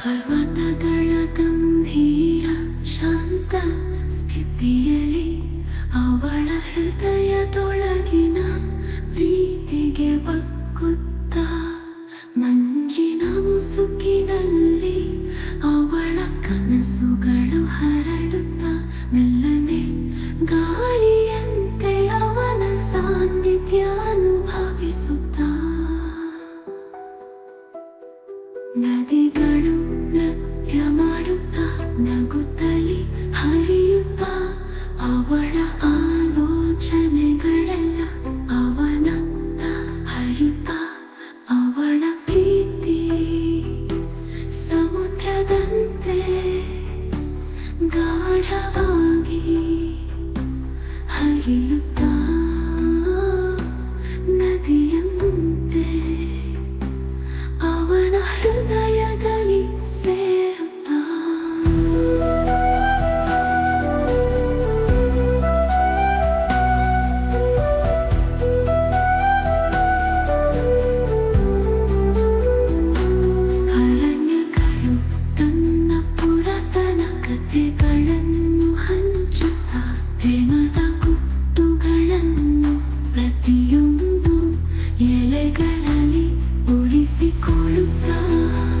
ಪರ್ವತಗಳ ಗಂಭೀರ ಶಾಂತ ಸ್ಥಿತಿಯಲ್ಲಿ ಅವಳ ಹೃದಯದೊಳಗಿನ ಪ್ರೀತಿಗೆ ಬಗ್ಗುತ್ತ ಮಂಜಿನ ಮುಸುಕಿನಲ್ಲಿ ಅವಳ ಕನಸುಗಳು ಹರಡುತ್ತ ಮೆಲ್ಲನೆ ಗಾಳಿ físico lugar.